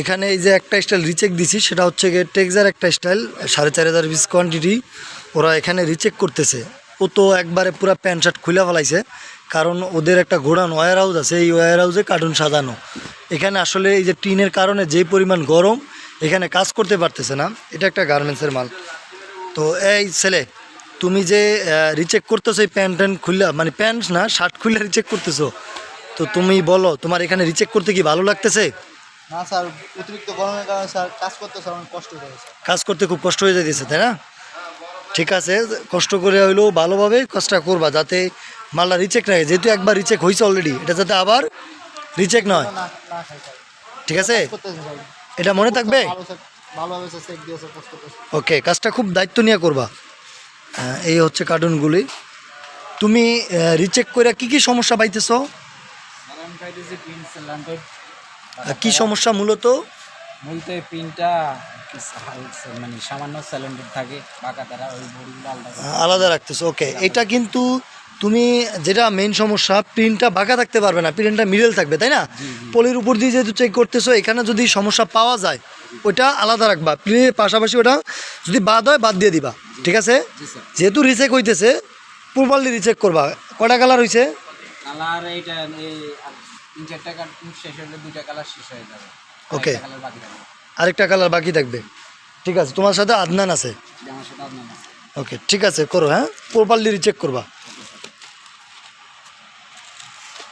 এখানে এই যে একটা স্টাইল রিচেক দিছি, সেটা হচ্ছে গিয়ে টেক্সার একটা স্টাইল সাড়ে চার হাজার পিস কোয়ান্টিটি ওরা এখানে রিচেক করতেছে। ও তো একবারে পুরো প্যান্ট শার্ট খুলে ফেলাইছে, কারণ ওদের একটা ঘোড়ান ওয়ার হাউস আছে, এই ওয়ার হাউসে কার্টুন সাজানো। এখানে আসলে এই যে টিনের কারণে যে পরিমাণ গরম, এখানে কাজ করতে পারতেছে না। এটা একটা গার্মেন্টসের মাল। তো এই ছেলে, তুমি যে রিচেক করতেছো এই প্যান্ট ট্যান্ট খুললে মানে প্যান্ট না শার্ট খুললে রিচেক করতেছো, তো তুমি বলো, তোমার এখানে রিচেক করতে কি ভালো লাগতেছে? না স্যার অতিরিক্ত গরমের কারণে স্যার কাজ করতে স্যার অনেক কষ্ট হয়ে স্যার। কাজ করতে খুব কষ্ট হয়ে যাইতেছে তাই না? ঠিক আছে কষ্ট করে হইলেও ভালোভাবে কাজটা করবা যাতে মালটা রিচেক রাখে যেহেতু একবার রিচেক হয়েছে অলরেডি এটা যাতে আবার রিচেক নয় না না ঠিক আছে? এটা মনে থাকবে? ওকে কাজটা খুব দায়িত্ব নিয়ে করবা। এই হচ্ছে কার্টুনগুলি। তুমি রিচেক করে কি কি সমস্যা পাইতেছো? কি সমস্যা মূলত? মূলত এই প্রিন্টটা মানে সামান্য স্যালেন্টেড থাকে তারা ওই বড়িগুলো আলাদা। আলাদা রাখতেছো ওকে এটা কিন্তু তুমি যেটা মেন সমস্যা প্রিন্টটা বাঁকা থাকতে পারবে না প্রিন্টটা মিডল থাকবে তাই না? পলির উপর দিয়ে যেহেতু চেক করতেছো এখানে যদি সমস্যা পাওয়া যায় ওইটা আলাদা রাখবা। প্রিন্টের পাশাপাশি ওটা যদি বাদ হয় বাদ দিয়ে দিবা ঠিক আছে? যেহেতু রিচেক হইতেছে প্রপারলি রিচেক করবা। কটা কালার হয়েছে কালার এইটা তিন চারটা কালার শেষ হলে দুটা কালার শেষ হয়ে যাবে। ওকে কালার বাকি থাকবে। আরেকটা কালার বাকি থাকবে। ঠিক আছে তোমার সাথে আদনান আছে। আমার সাথে আদনান আছে। ওকে ঠিক আছে করো হ্যাঁ? প্রপারলি রিচেক করবা।